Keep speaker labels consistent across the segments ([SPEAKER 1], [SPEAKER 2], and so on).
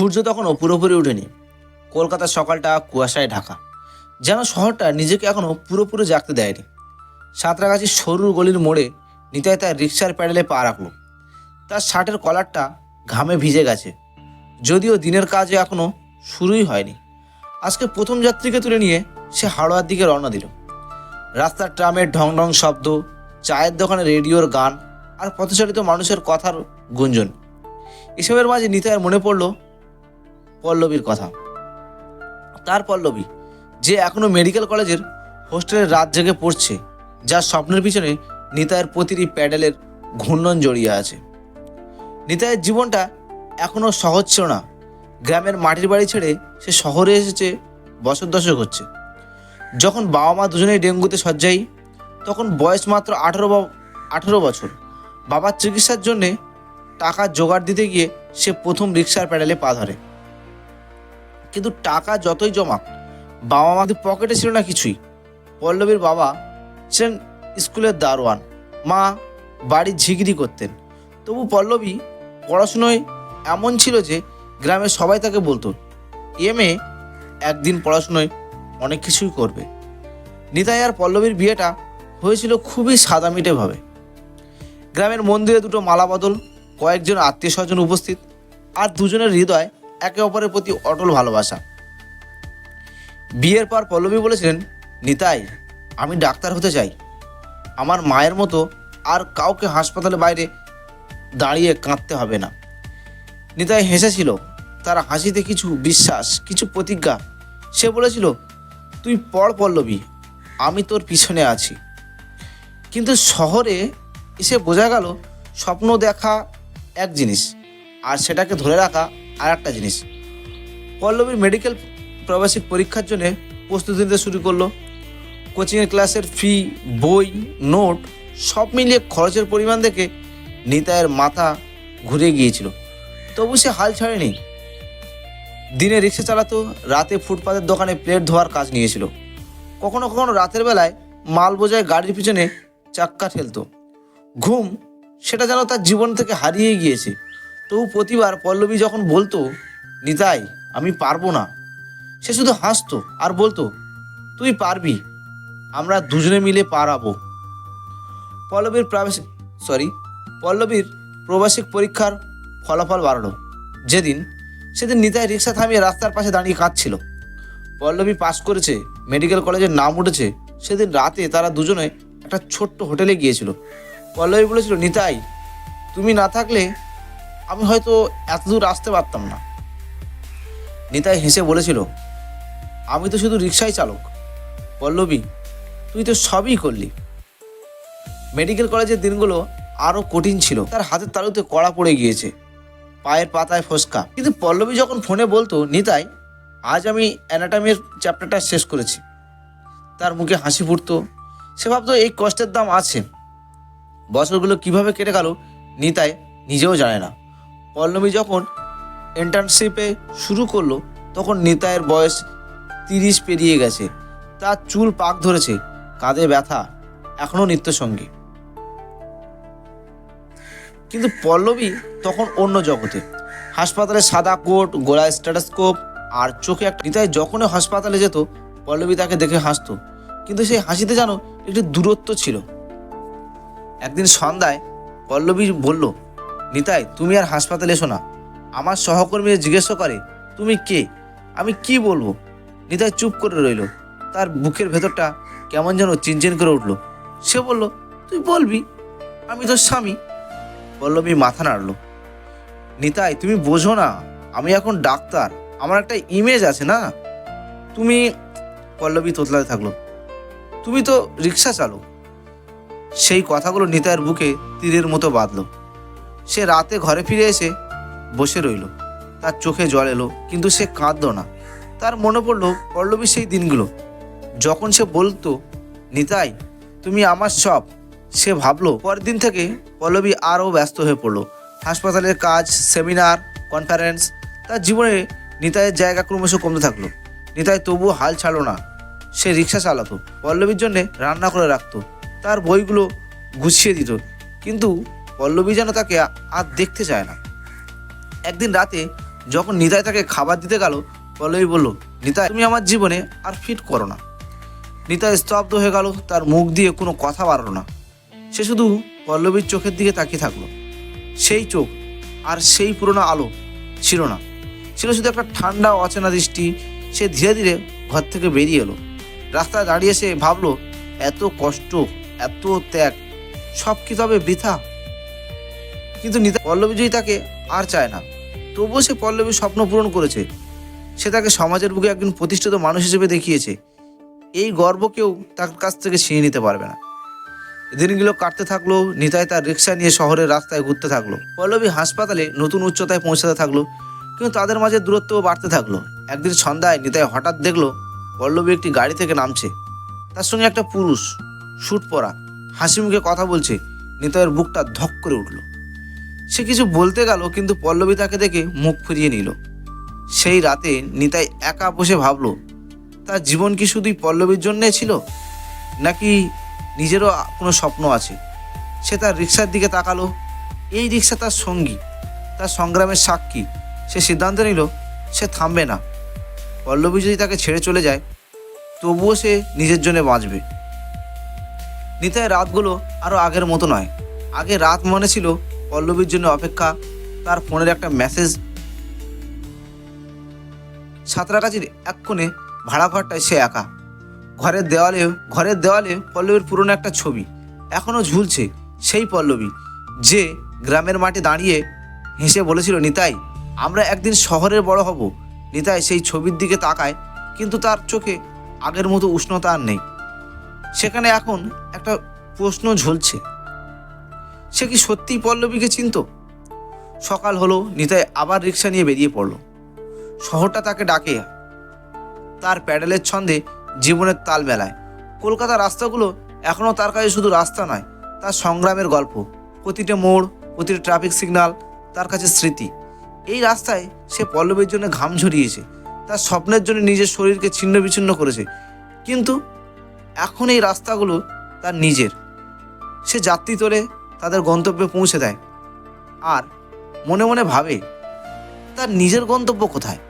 [SPEAKER 1] সূর্য তখনও পুরোপুরি ওঠেনি। কলকাতার সকালটা, কুয়াশায় ঢাকা। যেন শহরটা নিজেকে এখনও পুরোপুরি জাগতে দেয়নি। সাঁতরাগাছির সরু গলির মোড়ে নিতাই তার রিক্সার প্যাডেলে পা রাখল। তার শার্টের কলারটা ঘামে ভিজে গেছে। যদিও দিনের কাজ এখনও শুরুই হয়নি। আজকে প্রথম যাত্রীকে তুলে নিয়ে সে হাওড়ার দিকে রওনা দিল। রাস্তার ট্রামের ঢং ঢং শব্দ, চায়ের দোকানে রেডিওর গান আর পথচালিত মানুষের কথার গুঞ্জন। এসবের মাঝে নিতাইয়ের মনে পড়ল পল্লবীর কথা। তার পল্লবী, যে এখনও মেডিকেল কলেজের হোস্টেলের রাত জেগে পড়ছে, যার স্বপ্নের পিছনে নিতাইয়ের প্রতিটি প্যাডেলের ঘূর্ণন জড়িয়ে আছে। নিতায়ের জীবনটা এখনও সহজ ছিল না। গ্রামের মাটির বাড়ি ছেড়ে সে শহরে এসেছে, বছর দশক হচ্ছে। যখন বাবা মা দুজনেই ডেঙ্গুতে শয্যায়ী, তখন বয়স মাত্র আঠেরো আঠেরো বছর। বাবার চিকিৎসার জন্যে টাকা জোগাড় দিতে গিয়ে সে প্রথম রিক্সার প্যাডেলে পা ধরে। কিন্তু টাকা যতই জমাক বাবা মাদের পকেটে ছিল না কিছুই। পল্লবীর বাবা ছিলেন স্কুলের দারোয়ান। মা বাড়ি ঝিগড়ি করতেন। তবু পল্লবী পড়াশুনোয় এমন ছিল যে গ্রামের সবাই তাকে বলতো, এ একদিন পড়াশুনোয় অনেক কিছুই করবে। নিতাই আর পল্লবীর বিয়েটা হয়েছিল খুবই সাদামিটেভাবে গ্রামের মন্দিরে দুটো মালা বদল, কয়েকজন আত্মীয় স্বজন উপস্থিত, আর দুজনের হৃদয় একে অপরের প্রতি অটল ভালোবাসা। বিয়ের পর পল্লবী বলেছিলেন, নিতাই, আমি ডাক্তার হতে চাই। আমার মায়ের মতো আর কাউকে হাসপাতালে বাইরে দাঁড়িয়ে কাঁদতে হবে না। নিতাই হেসেছিল, তার হাসিতে কিছু বিশ্বাস, কিছু প্রতিজ্ঞা। সে বলেছিল, তুই পড় পল্লবী, আমি তোর পিছনে আছি। কিন্তু শহরে এসে বোঝা গেল, স্বপ্ন দেখা এক জিনিস, আর সেটাকে ধরে রাখা আর একটা জিনিস। পল্লবীর মেডিকেল প্রবাসিক পরীক্ষার জন্য প্রস্তুতি নিতে শুরু করল। কোচিংয়ের ক্লাসের ফি বই নোট সব মিলিয়ে খরচের পরিমাণ দেখে নিতায়ের মাথা ঘুরে গিয়েছিল। তবু সে হাল ছাড়েনি। দিনে রিক্সা চালাতো, রাতে ফুটপাতের দোকানে প্লেট ধোয়ার কাজ নিয়েছিল। কখনো কখনো রাতের বেলায় মাল বোঝায় গাড়ির পিছনে চাক্কা ঠেলতো। ঘুম সেটা যেন তার জীবন থেকে হারিয়ে গিয়েছে। তবু প্রতিবার পল্লবী যখন বলতো, নিতাই, আমি পারব না। সে শুধু হাসতো আর বলতো, তুই পারবি, আমরা দুজনে মিলে পারাবো। পল্লবীর প্রাবেশিক সরি পল্লবীর প্রবাসিক পরীক্ষার ফলাফল বাড়লো। যেদিন, সেদিন নিতাই রিক্সা থামিয়ে রাস্তার পাশে দাঁড়িয়ে কাঁদছিল। পল্লবী পাস করেছে, মেডিকেল কলেজের নাম উঠেছে, সেদিন রাতে তারা দুজনে একটা ছোট্ট হোটেলে গিয়েছিল। পল্লবী বলেছিল, নিতাই, তুমি না থাকলে আমি হয়তো এত দূর আসতে পারতাম না। নিতাই হেসে বলেছিল, আমি তো শুধু রিক্সাই চালক। পল্লবী, তুই তো সবই করলি। মেডিকেল কলেজের দিনগুলো আরও কঠিন ছিল। তার হাতের তালুতে কড়া পড়ে গিয়েছে, পায়ের পাতায় ফসকা। কিন্তু পল্লবী যখন ফোনে বলতো, নিতাই, আজ আমি অ্যানাটামির চ্যাপ্টারটা শেষ করেছি। তার মুখে হাসি ফুটতো। সে ভাবতো, এই কষ্টের দাম আছে। বছরগুলো কীভাবে কেটে গেল, নিতাই নিজেও জানে না। পল্লবী যখন ইন্টার্নশিপে শুরু করল, তখন নিতাইয়ের বয়স তিরিশ পেরিয়ে গেছে। তার চুল পাক ধরেছে, কাঁধে ব্যথা এখনও নিত্যসঙ্গী। কিন্তু পল্লবী তখন অন্য জগতে। হাসপাতালে সাদা কোট, গোলায় স্ট্যাটাস্কোপ আর চোখে একটা নিতাই যখনই হাসপাতালে যেত, পল্লবী তাকে দেখে হাসতো। কিন্তু সেই হাসিতে যেন একটি দূরত্ব ছিল। একদিন সন্ধ্যায় পল্লবী বলল নিতাই, তুমি আর হাসপাতালে এসো না। আমার সহকর্মীরা জিজ্ঞেস করে, তুমি কে? আমি কি বলব? নিতাই চুপ করে রইল। তার বুকের ভেতরটা কেমন যেন চিনচিন করে উঠল। সে বলল, তুই বলবি? আমি তোর স্বামী। পল্লবী মাথা নাড়লো। নিতাই, তুমি বোঝো না, আমি এখন ডাক্তার। আমার একটা ইমেজ আছে না? তুমি পল্লবী তোতলাতে থাকল। তুমি তো রিক্সা চালক। সেই কথাগুলো নিতাইয়ের বুকে তীরের মতো বাঁধলো। সে রাতে ঘরে ফিরে এসে বসে রইল। তার চোখে জল এলো, কিন্তু সে কাঁদলো না। তার মনে পড়ল, পল্লবী সেই দিনগুলো। যখন সে বলতো, নিতাই, তুমি আমার সব, সে ভাবলো, পরের দিন থেকে পল্লবী আরও ব্যস্ত হয়ে পড়ল। হাসপাতালের কাজ, সেমিনার কনফারেন্স তার জীবনে নিতাইয়ের জায়গা ক্রমশ কমতে থাকল। নিতাই তবুও হাল ছাড়লো না। সে রিক্সা চালাতো। পল্লবীর জন্যে রান্না করে রাখতো। তার বইগুলো গুছিয়ে দিত। কিন্তু পল্লবী যেন তাকে আর দেখতে চায় না। একদিন রাতে যখন নিতাই তাকে খাবার দিতে গেল, পল্লবী বলল, নিতাই, তুমি আমার জীবনে আর ফিট করো না। নিতাই স্তব্ধ হয়ে গেল, তার মুখ দিয়ে কোনো কথা বাড়লো না। সে শুধু পল্লবীর চোখের দিকে তাকিয়ে থাকল। সেই চোখ আর সেই পুরোনো আলো ছিল না। ছিল শুধু একটা ঠান্ডা, অচেনা দৃষ্টি। সে ধীরে ধীরে ঘর থেকে বেরিয়ে এলো। রাস্তায় দাঁড়িয়ে সে ভাবলো, এত কষ্ট, এত ত্যাগ, সব কি তবে বৃথা? কিন্তু নিতা পল্লবী যদি তাকে আর চায় না। তবুও সে পল্লবীর স্বপ্ন পূরণ করেছে। সে তাকে সমাজের বুকে একজন প্রতিষ্ঠিত মানুষ হিসেবে দেখিয়েছে। এই গর্ব কেউ তার কাছ থেকে ছিনিয়ে নিতে পারবে না। দিনগুলো কাটতে থাকল, নিতাই তার রিক্সা নিয়ে শহরের রাস্তায় ঘুরতে থাকল। পল্লবী হাসপাতালে নতুন উচ্চতায় পৌঁছাতে থাকল, কিন্তু তাদের মাঝে দূরত্বও বাড়তে থাকল। একদিন সন্ধ্যায় নিতাই হঠাৎ দেখল পল্লবী একটি গাড়ি থেকে নামছে। তার সঙ্গে একটা পুরুষ শুট পরা হাসি মুখে কথা বলছে। নিতাইয়ের বুকটা ধক করে উঠল। সে কিছু বলতে গেল, কিন্তু পল্লবী তাকে দেখে মুখ ফিরিয়ে নিল। সেই রাতে নিতাই একা বসে ভাবলো, তার জীবন কি শুধুই পল্লবীর জন্যে ছিল? নাকি নিজেরও কোনো স্বপ্ন আছে? সে তার রিক্সার দিকে তাকালো। এই রিক্সা তার সঙ্গী, তার সংগ্রামের সাক্ষী। সে সিদ্ধান্ত নিল, সে থামবে না। পল্লবী যদি তাকে ছেড়ে চলে যায়, তবুও সে নিজের জন্য বাঁচবে। নিতাই রাতগুলো আরও আগের মতো নয়। আগে রাত মনে ছিল পল্লবীর জন্য অপেক্ষা, তার ফোনের একটা মেসেজ সাঁতরাগাছির এক কোণে ভাড়া ঘরটায় সে একা। ঘরের দেওয়ালে ঘরের দেওয়ালে পল্লবীর পুরনো একটা ছবি এখনও ঝুলছে সেই পল্লবী, যে গ্রামের মাঠে দাঁড়িয়ে হেসে বলেছিল, নিতাই, আমরা একদিন শহরের বড় হব। নিতাই সেই ছবির দিকে তাকায়, কিন্তু তার চোখে আগের মতো উষ্ণতা আর নেই। সেখানে এখন একটা প্রশ্ন ঝুলছে। সে কি সত্যিই পল্লবীকে চিনত? সকাল হলো, নিতাই আবার রিক্সা নিয়ে বেরিয়ে পড়ল। শহরটা তাকে ডাকে তার প্যাডেলের ছন্দে জীবনের তাল মেলায় কলকাতার রাস্তাগুলো এখনও তার কাছে শুধু রাস্তা নয়, তার সংগ্রামের গল্প, প্রতিটা মোড়, প্রতিটা ট্রাফিক সিগন্যাল তার কাছে স্মৃতি। এই রাস্তায় সে পল্লবীর জন্য ঘাম ঝরিয়েছে, তার স্বপ্নের জন্য নিজের শরীরকে ছিন্ন বিচ্ছিন্ন করেছে। কিন্তু এখন এই রাস্তাগুলো তার নিজের। সে যাত্রী তোলে তাদের গন্তব্যে পৌঁছে দেয়। আর মনে মনে ভাবে, তার নিজের গন্তব্য কোথায়?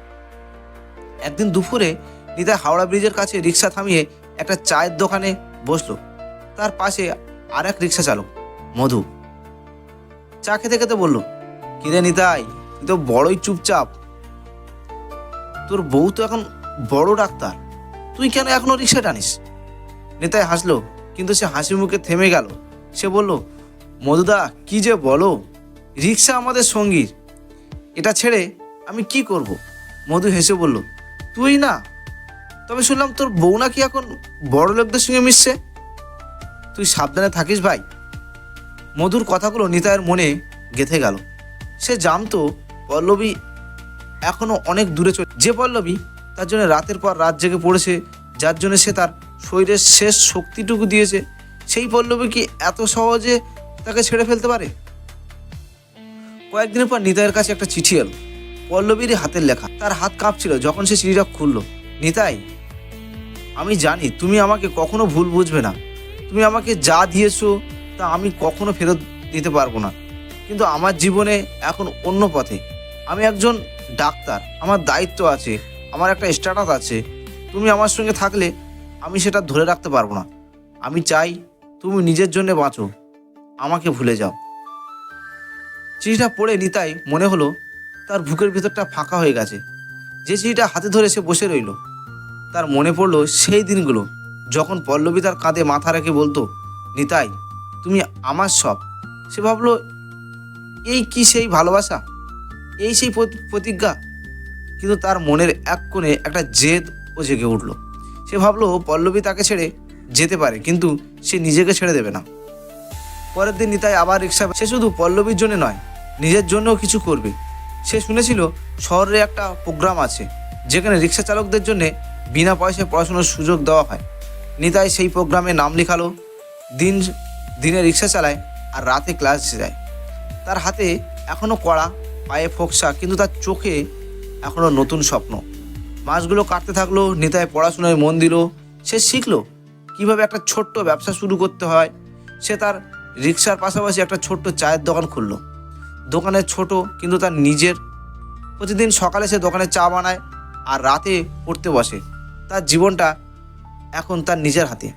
[SPEAKER 1] একদিন দুপুরে নিতাই হাওড়া ব্রিজের কাছে রিক্সা থামিয়ে একটা চায়ের দোকানে বসল। তার পাশে আর এক রিক্সা চালক, মধু। চা খেতে খেতে বলল, কিরে নিতাই, তুই তো বড়ই চুপচাপ। তোর বউ তো এখন বড় ডাক্তার। তুই কেন এখনও রিক্সা টানিস? নিতাই হাসলো, কিন্তু সে হাসি মুখে থেমে গেল। সে বলল মধুদা, কি যে বলো? রিক্সা আমাদের সঙ্গীর। এটা ছেড়ে আমি কি করব? মধু হেসে বলল, তুই না? তবে শুনলাম তোর বউ নাকি এখন বড় লোকদের সঙ্গে মিশছে। তুই সাবধানে থাকিস ভাই। মধুর কথাগুলো নিতাইয়ের মনে গেথে গেল। সে জানতো পল্লবী এখনও অনেক দূরে চলে যে পল্লবী তার জন্য রাতের পর রাত জেগে পড়েছে, যার জন্য সে তার শরীরের শেষ শক্তিটুকু দিয়েছে, সেই পল্লবী কি এত সহজে তাকে ছেড়ে ফেলতে পারে? কয়েকদিনের পর নিতাইয়ের কাছে একটা চিঠি এলো, পল্লবীর হাতের লেখা। তার হাত কাঁপছিল যখন সে চিঠিটা খুললো। নিতাই, আমি জানি তুমি আমাকে কখনো ভুল বুঝবে না। তুমি আমাকে যা দিয়েছ তা আমি কখনো ফেরত দিতে পারব না। কিন্তু আমার জীবনে এখন অন্য পথে। আমি একজন ডাক্তার, আমার দায়িত্ব আছে, আমার একটা স্ট্যাটাস আছে। তুমি আমার সঙ্গে থাকলে আমি সেটা ধরে রাখতে পারব না। আমি চাই তুমি নিজের জন্য বাঁচো। আমাকে ভুলে যাও। চিঠিটা পড়ে নিতাই মনে হলো তার বুকের ভিতরটা ফাঁকা হয়ে গেছে। যে চিঠিটা হাতে ধরে সে বসে রইল। তার মনে পড়ল সেই দিনগুলো, যখন পল্লবী তার কাঁধে মাথা রেখে বলতো, নিতাই, তুমি আমার সব। সে ভাবলো, এই কি সেই ভালোবাসা? এই সেই প্রতিজ্ঞা? কিন্তু তার মনের এক কোণে একটা জেদ ও জেগে উঠল। সে ভাবলো, পল্লবী তাকে ছেড়ে যেতে পারে, কিন্তু সে নিজেকে ছেড়ে দেবে না। পরের দিন নিতাই আবার রিক্সা সে শুধু পল্লবীর জন্য নয়, নিজের জন্যও কিছু করবে। সে শুনেছিল শহরে একটা প্রোগ্রাম আছে, যেখানে রিক্সা চালকদের জন্য বিনা পয়সায় পড়াশোনার সুযোগ দেওয়া হয়। নিতাই সেই প্রোগ্রামে নাম লেখালো, দিন দিনে রিক্সা চালায় আর রাতে ক্লাসে যায়। তার হাতে এখনও কড়া, পায়ে ফোকসা, কিন্তু তার চোখে এখনও নতুন স্বপ্ন। মাসগুলো কাটতে থাকল, নিতাই পড়াশোনায় মন দিল। সে শিখলো কীভাবে একটা ছোট্ট ব্যবসা শুরু করতে হয়। সে তার রিক্সার পাশাপাশি একটা ছোট্ট চায়ের দোকান খুললো। দোকানের ছোট কিন্তু তার নিজের। প্রতিদিন সকালে সে দোকানে চা বানায় আর রাতে পড়তে বসে। তার জীবনটা এখন তার নিজের হাতে।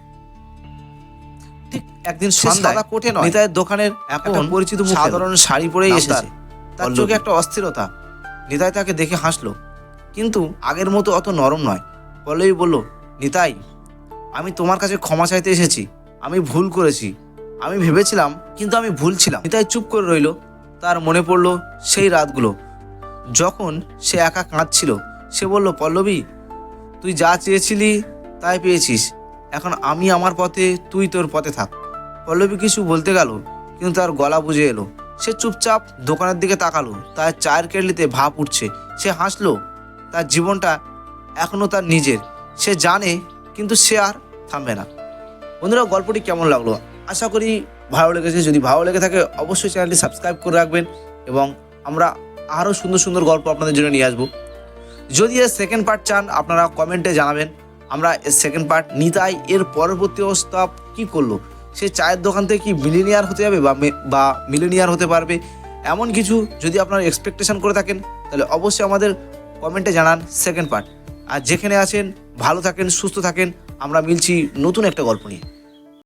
[SPEAKER 1] ঠিক একদিন সন্ধ্যা কোটে নয় নিতাইয়ের দোকানের এখন পরিচিত সাধারণ শাড়ি পরেই এসেছে। তার চোখে একটা অস্থিরতা। নিতাই তাকে দেখে হাসলো। কিন্তু আগের মতো অত নরম নয়। পল্লবী বলল নিতাই আমি তোমার কাছে ক্ষমা চাইতে এসেছি। আমি ভুল করেছি। আমি ভেবেছিলাম, কিন্তু আমি ভুল ছিলাম নিতাই চুপ করে রইল। তার মনে পড়ল সেই রাতগুলো। যখন সে একা কাঁদছিল, সে বলল, পল্লবী, তুই যা চেয়েছিলি তাই পেয়েছিস। এখন আমি আমার পথে, তুই তোর পথে থাক। পল্লবী কিছু বলতে গেল, কিন্তু তার গলা বুঝে এলো। সে চুপচাপ দোকানের দিকে তাকালো। তার চায়ের কেটলিতে ভাপ উঠছে। সে হাসলো, তার জীবনটা এখনও তার নিজের। সে জানে, কিন্তু সে আর থামবে না। বন্ধুরা, গল্পটি কেমন লাগল? আশা করি ভালো লেগেছে। যদি ভালো লেগে থাকে, অবশ্যই চ্যানেলটি সাবস্ক্রাইব করে রাখবেন এবং আমরা আরও সুন্দর সুন্দর গল্প আপনাদের জন্য নিয়ে আসব। যদি এর সেকেন্ড পার্ট চান, আপনারা কমেন্টে জানাবেন, আমরা এর সেকেন্ড পার্ট নিতাই এর পরবর্তী অবস্থা কী করল? সে চায়ের দোকান থেকে কি মিলিনিয়ার হতে যাবে বা বা মিলিনিয়ার হতে পারবে? এমন কিছু যদি আপনারা এক্সপেকটেশন করে থাকেন, তাহলে অবশ্যই আমাদের কমেন্টে জানান সেকেন্ড পার্ট আর যেখানে আছেন, ভালো থাকেন, সুস্থ থাকেন, আমরা মিলছি নতুন একটা গল্প নিয়ে।